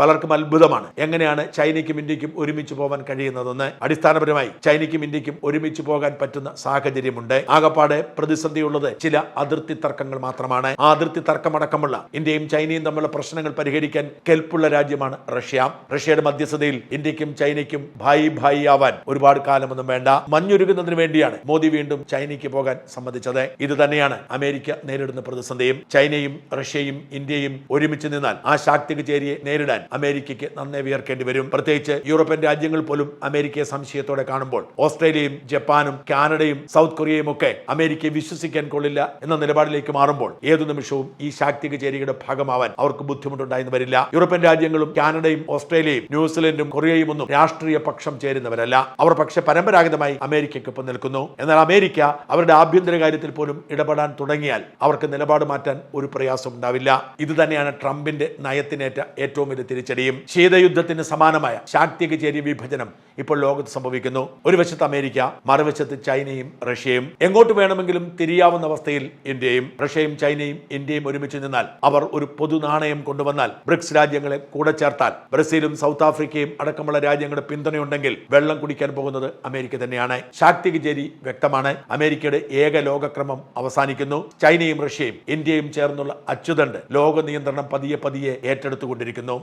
പലർക്കും അത്ഭുതമാണ്. എങ്ങനെയാണ് ചൈനയ്ക്കും ഇന്ത്യക്കും ഒരുമിച്ച് പോകാൻ കഴിയുന്നതെന്ന് അടിസ്ഥാനപരമായി ചൈനയ്ക്കും ഇന്ത്യക്കും ഒരുമിച്ച് പോകാൻ പറ്റുന്ന സാഹചര്യമുണ്ട്. ആകപ്പാടെ പ്രതിസന്ധിയുള്ളത് ചില അതിർത്തി തർക്കങ്ങൾ മാത്രമാണ്. ആ അതിർത്തി തർക്കമടക്കമുള്ള ഇന്ത്യയും ചൈനയും തമ്മിലുള്ള പ്രശ്നങ്ങൾ പരിഹരിക്കാൻ കെൽപ്പുള്ള രാജ്യമാണ് റഷ്യ. റഷ്യയുടെ മധ്യസ്ഥതയിൽ ഇന്ത്യക്കും ചൈനയ്ക്കും ഭായി ഭായി ആവാൻ ഒരുപാട് കാലമൊന്നും വേണ്ട. മഞ്ഞുരുകുന്നതിന് വേണ്ടിയാണ് മോദി വീണ്ടും ചൈനയ്ക്ക് പോകാൻ സമ്മതിച്ചത്. ഇത് തന്നെയാണ് അമേരിക്ക നേരിടുന്ന പ്രതിസന്ധിയും ചൈനയും റഷ്യയും ഇന്ത്യയും ഒരുമിച്ച് നിന്നാൽ ആ ശാക്തിക ചേരിയെ നേരിടാൻ അമേരിക്കയ്ക്ക് നന്നേ വിയർക്കേണ്ടി വരും. പ്രത്യേകിച്ച് യൂറോപ്യൻ രാജ്യങ്ങൾ പോലും അമേരിക്കയെ സംശയത്തോടെ കാണുമ്പോൾ ഓസ്ട്രേലിയയും ജപ്പാനും കാനഡയും സൗത്ത് കൊറിയയും ഒക്കെ അമേരിക്കയെ വിശ്വസിക്കാൻ കൊള്ളില്ല എന്ന നിലപാടിലേക്ക് മാറുമ്പോൾ ഏതു നിമിഷവും ഈ ശാക്തിക ചേരിയുടെ ഭാഗമാവാൻ അവർക്ക് ബുദ്ധിമുട്ടുണ്ടായെന്ന് വരില്ല. യൂറോപ്യൻ രാജ്യങ്ങളും കാനഡയും ഓസ്ട്രേലിയയും ന്യൂസിലൻഡും കൊറിയയും ഒന്നും രാഷ്ട്രീയ പക്ഷം ചേരുന്നവരല്ല. അവർ പക്ഷെ പരമ്പരാഗതമായി അമേരിക്കയ്ക്കൊപ്പം നിൽക്കുന്നു. എന്നാൽ അമേരിക്ക അവരുടെ ആഭ്യന്തര കാര്യത്തിൽ പോലും ഇടപെടാൻ തുടങ്ങിയാൽ അവർക്ക് നിലപാട് മാറ്റാൻ ഒരു പ്രയാസം ഉണ്ടാവില്ല ഇത് തന്നെയാണ് ട്രംപിന്റെ നയത്തിനേറ്റ ഏറ്റവും വലിയ തിരിച്ചടിയും ശീതയുദ്ധത്തിന് സമാനമായ ശാക്തിക ചേരി വിഭജനം ഇപ്പോൾ ലോകത്ത് സംഭവിക്കുന്നു. ഒരു വശത്ത് അമേരിക്ക മറുവശത്ത് ചൈനയും റഷ്യയും. എങ്ങോട്ട് വേണമെങ്കിലും തിരിയാവുന്ന അവസ്ഥയിൽ ഇന്ത്യയും റഷ്യയും ചൈനയും ഇന്ത്യയും ഒരുമിച്ച് നിന്നാൽ അവർ ഒരു പൊതു നാണയം കൊണ്ടുവന്നാൽ ബ്രിക്സ് രാജ്യങ്ങളെ കൂടെ ചേർത്താൽ ബ്രസീലും സൗത്ത് ആഫ്രിക്കയും അടക്കമുള്ള രാജ്യങ്ങളുടെ പിന്തുണയുണ്ടെങ്കിൽ വെള്ളം കുടിക്കാൻ പോകുന്നത് അമേരിക്ക തന്നെയാണ്. ശാക്തിക ചേരി വ്യക്തമാണ്. അമേരിക്കയുടെ ഏക ലോകക്രമം അവസാനിക്കുന്നു. ചൈനയും റഷ്യയും ഇന്ത്യയും ചേർന്നുള്ള അച്യുതണ്ട് ലോക നിയന്ത്രണം പതിയെ പതിയെ ഏറ്റെടുത്തുകൊണ്ടിരിക്കുന്നു.